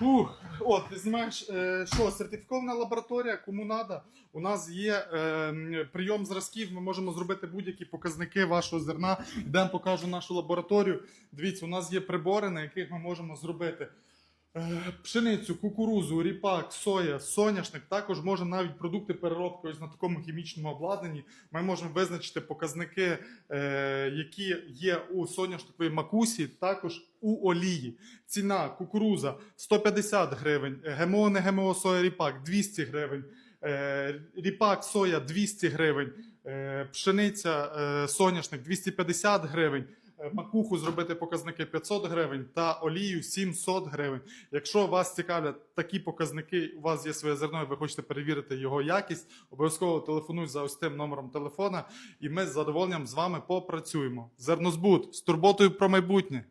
Ух, от, знімаєш, е, що, сертифікована лабораторія, кому треба. У нас є е, прийом зразків, ми можемо зробити будь-які показники вашого зерна. Йдемо покажу нашу лабораторію. Дивіться, у нас є прибори, на яких ми можемо зробити пшеницю, кукурузу, ріпак, соя, соняшник. Також можна навіть продукти переробки ось на такому хімічному обладнанні. Ми можемо визначити показники, е, які є у соняшниковій макусі, також у олії. Ціна кукуруза 150 гривень, ГМО, не ГМО, соя, ріпак 200 гривень, е, ріпак, соя 200 гривень, е, пшениця, е, соняшник 250 гривень. Е, Макуху зробити показники 500 гривень та олію 700 гривень. Якщо вас цікавлять такі показники, у вас є своє зерно, і ви хочете перевірити його якість, обов'язково телефонуйте за ось тим номером телефона, і ми з задоволенням з вами попрацюємо. Зернозбут з турботою про майбутнє.